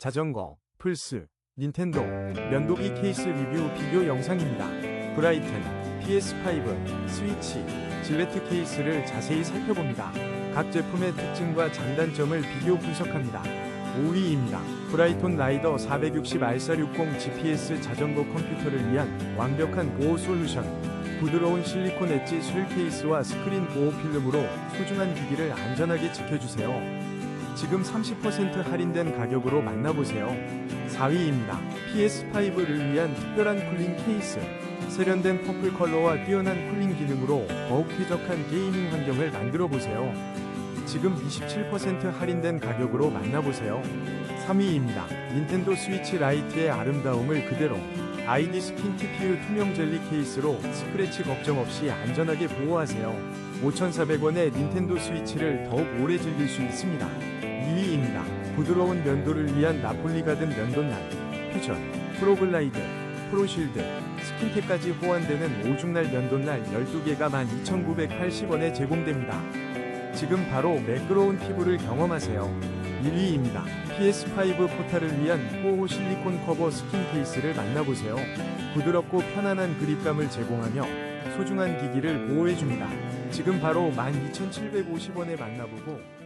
자전거, 플스, 닌텐도, 면도기 케이스 리뷰 비교 영상입니다. 브라이튼, PS5, 스위치, 질레트 케이스를 자세히 살펴봅니다. 각 제품의 특징과 장단점을 비교 분석합니다. 5위입니다. 브라이톤 라이더 460R460 GPS 자전거 컴퓨터를 위한 완벽한 보호 솔루션. 부드러운 실리콘 엣지 술 케이스와 스크린 보호 필름으로 소중한 기기를 안전하게 지켜주세요. 지금 30% 할인된 가격으로 만나보세요. 4위입니다. PS5를 위한 특별한 쿨링 케이스. 세련된 퍼플 컬러와 뛰어난 쿨링 기능으로 더욱 쾌적한 게이밍 환경을 만들어 보세요. 지금 27% 할인된 가격으로 만나보세요. 3위입니다. 닌텐도 스위치 라이트의 아름다움을 그대로 아이디 스킨 TPU 투명 젤리 케이스로 스크래치 걱정 없이 안전하게 보호하세요. 5,400원의 닌텐도 스위치를 더욱 오래 즐길 수 있습니다. 2위입니다. 부드러운 면도를 위한 나폴리 가든 면도날, 퓨전, 프로글라이드, 프로쉴드, 스킨탭까지 호환되는 오중날 면도날 12개가 12,980원에 제공됩니다. 지금 바로 매끄러운 피부를 경험하세요. 1위입니다. PS5 포탈을 위한 호호 실리콘 커버 스킨 케이스를 만나보세요. 부드럽고 편안한 그립감을 제공하며 소중한 기기를 보호해줍니다. 지금 바로 12,750원에 만나보고